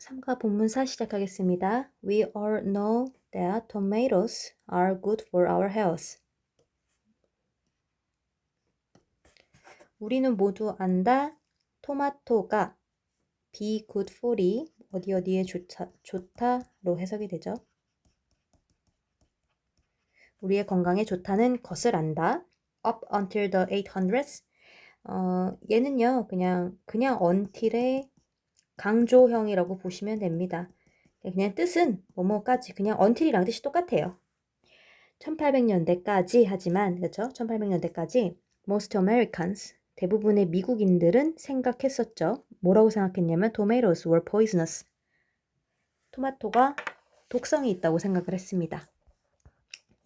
3과 본문사 시작하겠습니다. We all know that tomatoes are good for our health. 우리는 모두 안다. 토마토가 be good for이 어디 어디에 좋다, 좋다로 해석이 되죠. 우리의 건강에 좋다는 것을 안다. Up until the 800s. 어, 얘는요, 그냥, 그냥 until의 강조형이라고 보시면 됩니다. 그냥 뜻은 뭐뭐까지 그냥 until이랑 뜻이 똑같아요. 1800년대까지 하지만 그렇죠? 1800년대까지 most Americans 대부분의 미국인들은 생각했었죠. 뭐라고 생각했냐면 tomatoes were poisonous. 토마토가 독성이 있다고 생각을 했습니다.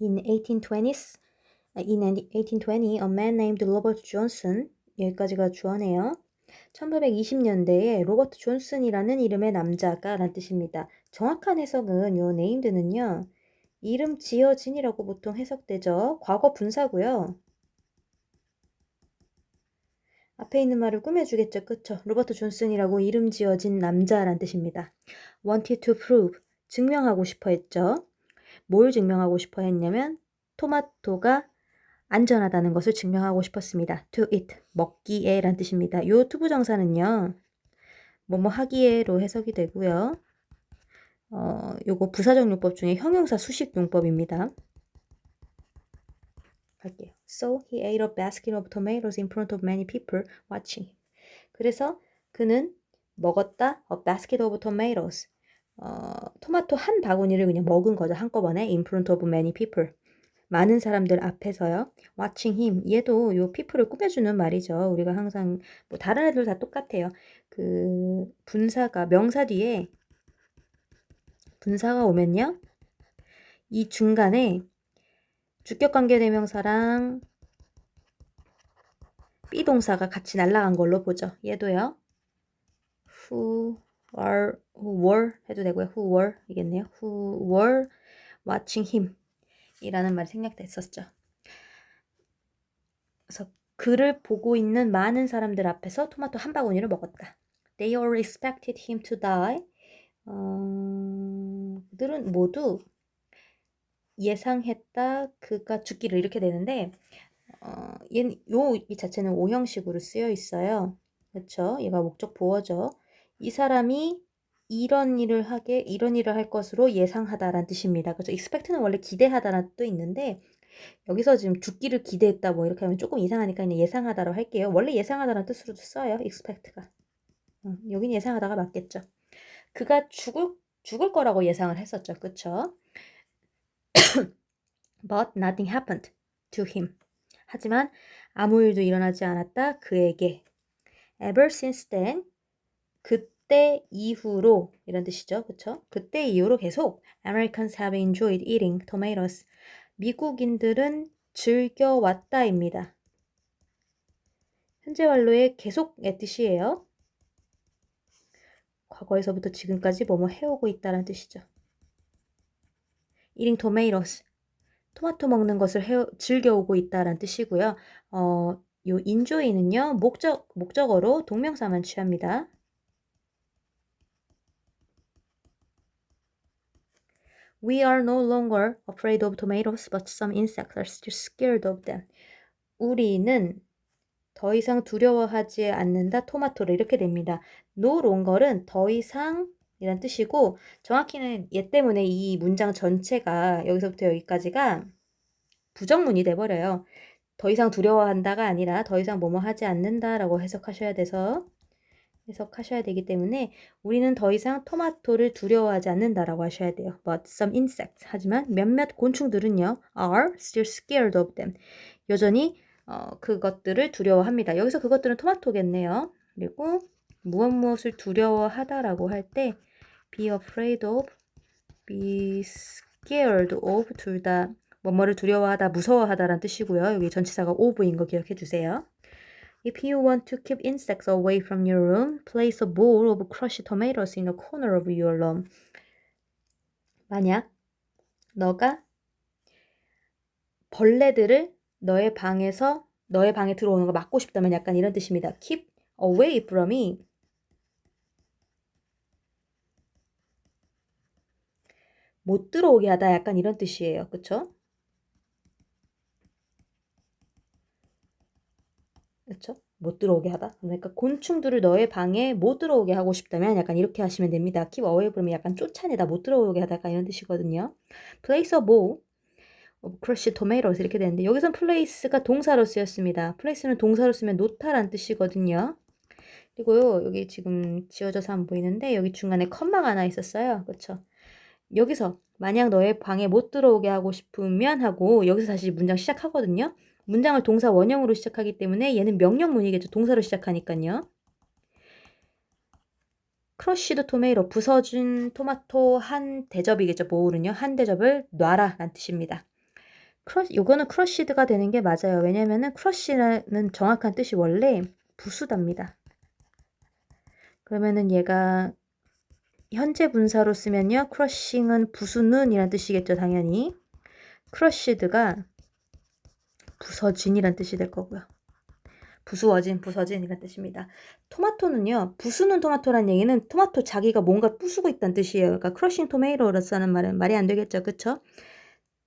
In 1820s, in 1820, a man named Robert Johnson 여기까지가 주어네요. 1820년대에 로버트 존슨이라는 이름의 남자가 란 뜻입니다. 정확한 해석은 요 네임드는요. 이름 지어진이라고 보통 해석되죠. 과거 분사고요. 앞에 있는 말을 꾸며주겠죠. 그쵸? 로버트 존슨이라고 이름 지어진 남자란 뜻입니다. wanted to prove, 증명하고 싶어 했죠. 뭘 증명하고 싶어 했냐면 토마토가 안전하다는 것을 증명하고 싶었습니다. to eat, 먹기에 란 뜻입니다. 요 투부 정사는요. 뭐뭐 하기에로 해석이 되고요. 어, 요거 부사적 용법 중에 형용사 수식 용법입니다. 할게요. So he ate a basket of tomatoes in front of many people watching. 그래서 그는 먹었다 a basket of tomatoes. 어, 토마토 한 바구니를 그냥 먹은 거죠. 한꺼번에 in front of many people. 많은 사람들 앞에서요. watching him. 얘도 요 people을 꾸며주는 말이죠. 우리가 항상 뭐 다른 애들 다 똑같아요. 그 분사가 명사 뒤에 분사가 오면요. 이 중간에 주격관계 대명사랑 비동사가 같이 날라간 걸로 보죠. 얘도요. who are who were 해도 되고요. who were 이겠네요. who were watching him 이라는 말이 생략됐었죠. 그래서 그를 보고 있는 많은 사람들 앞에서 토마토 한 바구니를 먹었다. They all expected him to die. 어, 그들은 모두 예상했다 그가 죽기를 이렇게 되는데 어, 요이 자체는 오형식으로 쓰여 있어요. 그렇죠? 얘가 목적 보어죠. 이 사람이 이런 일을 하게 이런 일을 할 것으로 예상하다라는 뜻입니다. 그래서 expect는 원래 기대하다라는 뜻도 있는데 여기서 지금 죽기를 기대했다 뭐 이렇게 하면 조금 이상하니까 그냥 예상하다로 할게요. 원래 예상하다라는 뜻으로도 써요. expect가. 음, 여긴 예상하다가 맞겠죠. 그가 죽을 죽을 거라고 예상을 했었죠. 그쵸? But nothing happened to him. 하지만 아무 일도 일어나지 않았다 그에게. Ever since then, 그 때 이후로 이런 뜻이죠. 그쵸? 그때 이후로 계속 Americans have enjoyed eating tomatoes. 미국인들은 즐겨왔다입니다. 현재 완료의 계속의 뜻이에요. 과거에서부터 지금까지 뭐뭐 해오고 있다는 뜻이죠. eating tomatoes. 토마토 먹는 것을 해, 즐겨오고 있다는 뜻이고요. 어, 요 enjoy는요. 목적, 목적어로 동명사만 취합니다. We are no longer afraid of tomatoes, but some insects are still scared of them. 우리는 더 이상 두려워하지 않는다 토마토를 이렇게 됩니다. no longer은 더 이상 이란 뜻이고 정확히는 얘 때문에 이 문장 전체가 여기서부터 여기까지가 부정문이 돼버려요. 더 이상 두려워한다가 아니라 더 이상 뭐뭐 하지 않는다라고 해석하셔야 돼서 해석하셔야 되기 때문에 우리는 더 이상 토마토를 두려워하지 않는다라고 하셔야 돼요. But some insects 하지만 몇몇 곤충들은요 are still scared of them. 여전히 어, 그것들을 두려워합니다. 여기서 그것들은 토마토겠네요. 그리고 무엇 무엇을 두려워하다라고 할 때 be afraid of, be scared of 둘 다 뭐뭐를 두려워하다, 무서워하다라는 뜻이고요. 여기 전치사가 of인 거 기억해 주세요. If you want to keep insects away from your room, place a bowl of crushed tomatoes in a corner of your room. 만약 너가 벌레들을 너의 방에서 너의 방에 들어오는 거 막고 싶다면 약간 이런 뜻입니다. Keep away from me. 못 들어오게 하다 약간 이런 뜻이에요. 그쵸? 그쵸? 못 들어오게 하다. 그러니까 곤충들을 너의 방에 못 들어오게 하고 싶다면 약간 이렇게 하시면 됩니다. keep away 그러면 약간 쫓아내다 못 들어오게 하다 약간 이런 뜻이거든요. place a bowl of crushed tomatoes 이렇게 되는데 여기선 place가 동사로 쓰였습니다. place는 동사로 쓰면 놓다란 뜻이거든요. 그리고요 여기 지금 지어져서 안 보이는데 여기 중간에 컴마가 하나 있었어요. 그쵸? 여기서 만약 너의 방에 못 들어오게 하고 싶으면 하고 여기서 다시 문장 시작하거든요. 문장을 동사 원형으로 시작하기 때문에 얘는 명령문이겠죠. 동사로 시작하니까요. 크러쉬드 토메이로 부서진 토마토 한 대접이겠죠. 보울은요. 한 대접을 놔라 라는 뜻입니다. 크러 요거는 크러쉬드가 되는 게 맞아요. 왜냐면은 크러쉬라는 정확한 뜻이 원래 부수답니다. 그러면은 얘가 현재 분사로 쓰면요. 크러싱은 부수는 이란 뜻이겠죠. 당연히. 크러쉬드가 부서진이란 뜻이 될 거고요. 부수어진, 부서진 이란 뜻입니다. 토마토는요. 부수는 토마토란 얘기는 토마토 자기가 뭔가 부수고 있다는 뜻이에요. 그러니까 크러싱 토메이로라는 말은 말이 안 되겠죠. 그쵸?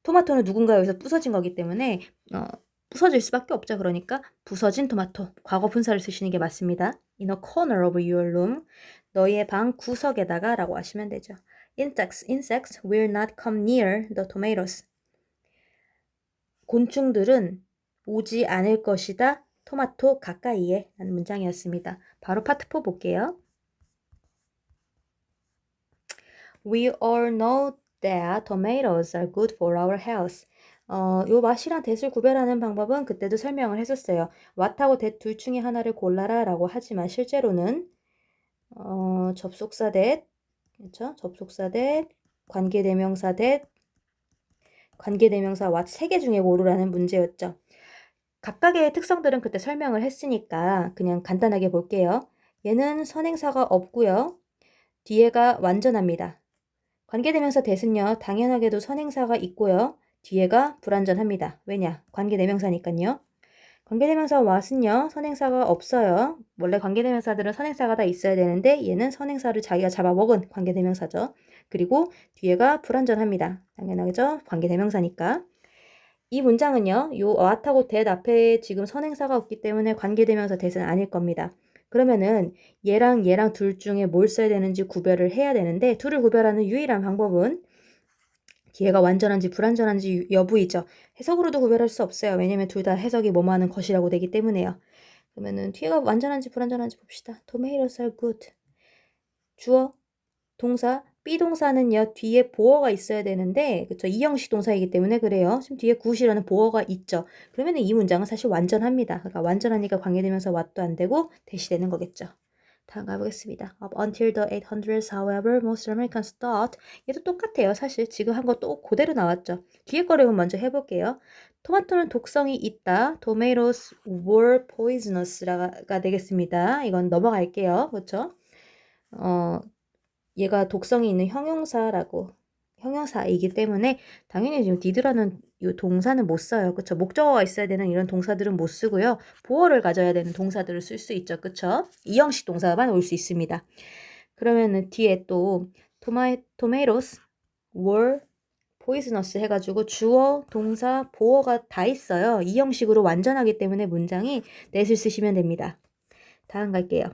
토마토는 누군가 여기서 부서진 거기 때문에 어, 부서질 수밖에 없죠. 그러니까 부서진 토마토. 과거 분사를 쓰시는 게 맞습니다. In a corner of your room. 너희의 방 구석에다가 라고 하시면 되죠. Insects, insects will not come near the tomatoes. 곤충들은 오지 않을 것이다. 토마토 가까이에 라는 문장이었습니다. 바로 파트 4 볼게요. We all know that tomatoes are good for our health. 어, 요 맛이랑 대을 구별하는 방법은 그때도 설명을 했었어요. what하고 that 둘 중에 하나를 골라라 라고 하지만 실제로는 어, 접속사 that, 그렇죠? 접속사 that, 관계대명사 that, 관계대명사 what 세개 중에 고르라는 문제였죠. 각각의 특성들은 그때 설명을 했으니까 그냥 간단하게 볼게요. 얘는 선행사가 없고요. 뒤에가 완전합니다. 관계대명사 대은요 당연하게도 선행사가 있고요. 뒤에가 불완전합니다. 왜냐? 관계대명사니까요. 관계대명사 what은요 선행사가 없어요. 원래 관계대명사들은 선행사가 다 있어야 되는데 얘는 선행사를 자기가 잡아먹은 관계대명사죠. 그리고 뒤에가 불완전합니다. 당연하죠. 관계대명사니까. 이 문장은요. 요 what하고 that 앞에 지금 선행사가 없기 때문에 관계대명사 that은 아닐 겁니다. 그러면은 얘랑 얘랑 둘 중에 뭘 써야 되는지 구별을 해야 되는데 둘을 구별하는 유일한 방법은 뒤에가 완전한지 불완전한지 여부이죠. 해석으로도 구별할 수 없어요. 왜냐면 둘 다 해석이 뭐뭐하는 것이라고 되기 때문에요. 그러면은 뒤에가 완전한지 불완전한지 봅시다. Tomatoes are good. 주어, 동사, 비동사는요 뒤에 보어가 있어야 되는데 그쵸 이형식 동사이기 때문에 그래요. 지금 뒤에 구시라는 보어가 있죠. 그러면 이 문장은 사실 완전합니다. 그러니까 완전하니까 관계되면서 what도 안 되고 대시되는 거겠죠. 다음 가보겠습니다. Until the 800s, however, most Americans thought 얘도 똑같아요. 사실 지금 한 거 또 그대로 나왔죠. 뒤에 거를 먼저 해볼게요. 토마토는 독성이 있다. Tomatoes were poisonous가 되겠습니다. 이건 넘어갈게요. 그렇죠? 어, 얘가 독성이 있는 형용사라고 형용사이기 때문에 당연히 지금 디드라는 이 동사는 못 써요. 그쵸? 목적어가 있어야 되는 이런 동사들은 못 쓰고요. 보어를 가져야 되는 동사들을 쓸 수 있죠. 그쵸? 이 형식 동사만 올 수 있습니다. 그러면은 뒤에 또 토마이, 토메이로스 were poisonous 해가지고 주어, 동사, 보어가 다 있어요. 이 형식으로 완전하기 때문에 문장이 넷을 쓰시면 됩니다. 다음 갈게요.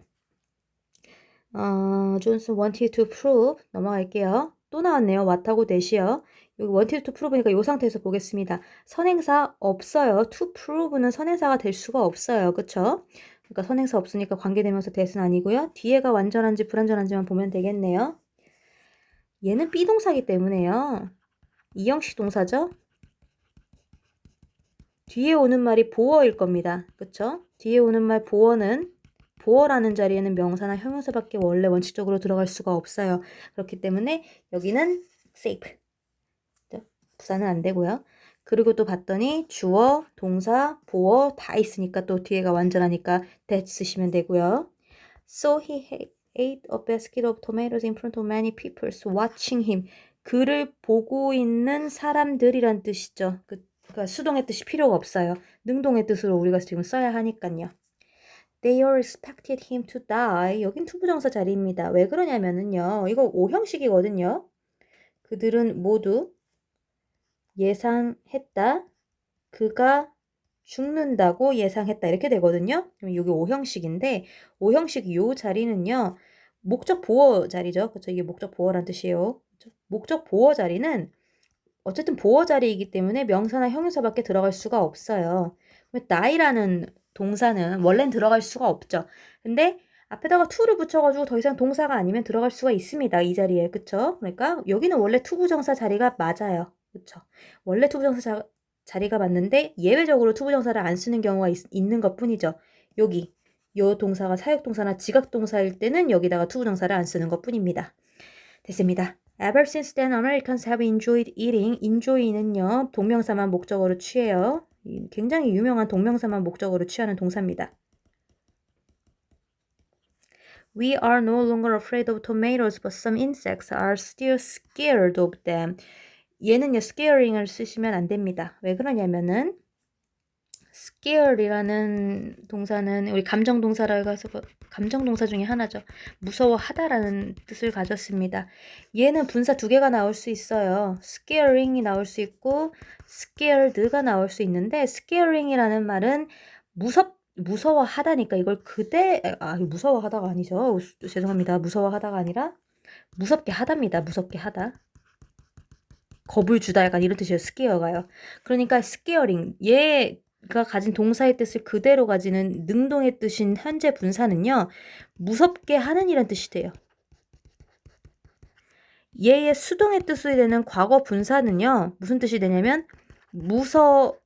어, 존슨 wanted to prove 넘어갈게요. 또 나왔네요. what하고 that이요. 여기 wanted to prove니까 이 상태에서 보겠습니다. 선행사 없어요. to prove는 선행사가 될 수가 없어요. 그쵸? 그러니까 선행사 없으니까 관계되면서 that은 아니고요. 뒤에가 완전한지 불완전한지만 보면 되겠네요. 얘는 비동사기 때문에요. 이형식 동사죠? 뒤에 오는 말이 보어일 겁니다. 그쵸? 뒤에 오는 말 보어는 보어라는 자리에는 명사나 형용사밖에 원래 원칙적으로 들어갈 수가 없어요. 그렇기 때문에 여기는 safe. 부사는 안 되고요. 그리고 또 봤더니 주어, 동사, 보어 다 있으니까 또 뒤에가 완전하니까 that 쓰시면 되고요. So he ate a basket of tomatoes in front of many people watching him. 그를 보고 있는 사람들이란 뜻이죠. 그, 그러니까 수동의 뜻이 필요가 없어요. 능동의 뜻으로 우리가 지금 써야 하니까요. They all expected him to die. 여긴 투부정사 자리입니다. 왜 그러냐면은요. 이거 오형식이거든요. 그들은 모두 예상했다. 그가 죽는다고 예상했다. 이렇게 되거든요. 그럼 여기 오형식인데 오형식 요 자리는요. 목적 보어 자리죠. 그렇죠? 이게 목적 보어란 뜻이에요. 그쵸? 목적 보어 자리는 어쨌든 보어 자리이기 때문에 명사나 형용사밖에 들어갈 수가 없어요. 나이라는 동사는 원래는 들어갈 수가 없죠. 근데 앞에다가 to를 붙여가지고 더 이상 동사가 아니면 들어갈 수가 있습니다. 이 자리에. 그쵸? 그러니까 여기는 원래 투부정사 자리가 맞아요. 그쵸? 원래 투부정사 자, 자리가 맞는데 예외적으로 투부정사를 안 쓰는 경우가 있, 있는 것 뿐이죠. 여기 요 동사가 사역동사나 지각동사일 때는 여기다가 투부정사를 안 쓰는 것 뿐입니다. 됐습니다. Ever since then, Americans have enjoyed eating. enjoy는요, 동명사만 목적어로 취해요. 굉장히 유명한 동명사만 목적어로 취하는 동사입니다. We are no longer afraid of tomatoes, but some insects are still scared of them. 얘는 요, scaring을 쓰시면 안 됩니다. 왜 그러냐면은, scare이라는 동사는 우리 감정 동사라고 해서 그 감정 동사 중에 하나죠. 무서워하다라는 뜻을 가졌습니다. 얘는 분사 두 개가 나올 수 있어요. scaring이 나올 수 있고 scared가 나올 수 있는데 scaring이라는 말은 무섭 무서워하다니까 이걸 그대 아 무서워하다가 아니죠. 죄송합니다. 무서워하다가 아니라 무섭게 하답니다. 무섭게 하다. 겁을 주다 약간 이런 뜻이에요. 스케어가요. 그러니까 스케어링 얘 가 가진 동사의 뜻을 그대로 가지는 능동의 뜻인 현재 분사는요. 무섭게 하는 이란 뜻이 돼요. 얘의 수동의 뜻이 되는 과거 분사는요. 무슨 뜻이 되냐면 무서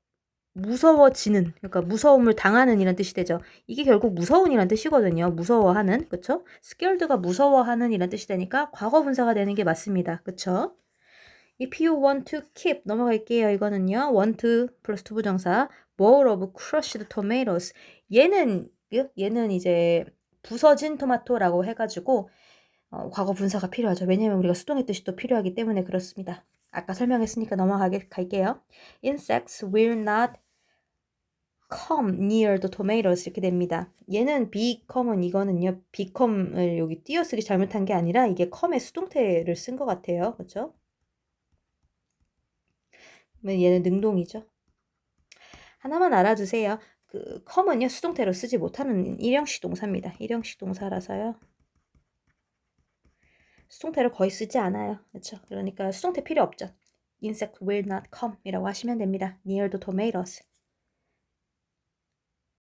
무서워지는 그러니까 무서움을 당하는 이란 뜻이 되죠. 이게 결국 무서운 이란 뜻이거든요. 무서워하는 그쵸? scared가 무서워하는 이란 뜻이 되니까 과거 분사가 되는 게 맞습니다. 그쵸? If you want to keep 넘어갈게요. 이거는요. want to 플러스 to 부정사 bowl of crushed tomatoes 얘는 얘는 이제 부서진 토마토라고 해가지고 어, 과거 분사가 필요하죠. 왜냐면 우리가 수동의 뜻이 또 필요하기 때문에 그렇습니다. 아까 설명했으니까 넘어가게 갈게요. Insects will not come near the tomatoes 이렇게 됩니다. 얘는 become은 이거는요. become을 여기 띄어쓰기 잘못한 게 아니라 이게 come의 수동태를 쓴 것 같아요. 그렇죠? 얘는 능동이죠. 하나만 알아두세요. 그 come은요. 수동태로 쓰지 못하는 일형식 동사입니다. 일형식 동사라서요. 수동태를 거의 쓰지 않아요. 그렇죠? 그러니까 수동태 필요 없죠. Insect will not come 이라고 하시면 됩니다. Near the tomatoes.